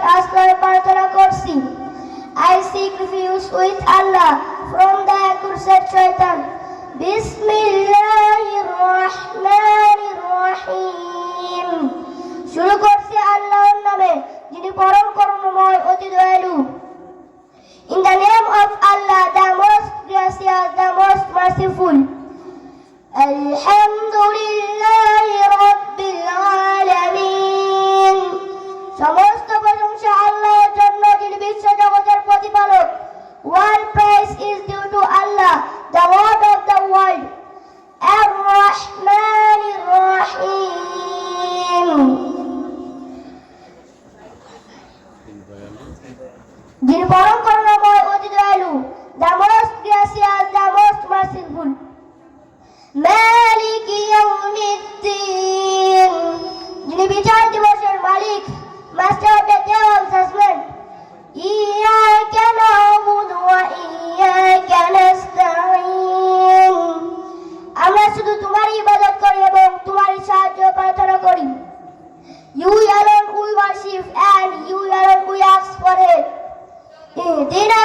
আশ্রয় প্রার্থনা করছি I seek refuge with Allah from the accursed shaitan. বিসমিল্লাহির রহমানির রহিম শুরু করছি আল্লাহর নামে যিনি পরম করুণাময় অতি দয়ালু In the name of Allah, the most gracious, the most merciful. আলহামদুলিল্লাহি যিনি পরম করুণাময় অতি দয়ালু the most gracious the most merciful মালিক ইয়াউমিদ্দিন। যিনি বিচার দিবসের মালিক, master of the day of ইয়াকা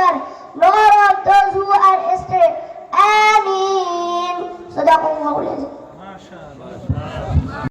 children. Lord of those who are astray. so Sadaqallahu alayhi. MashaAllah.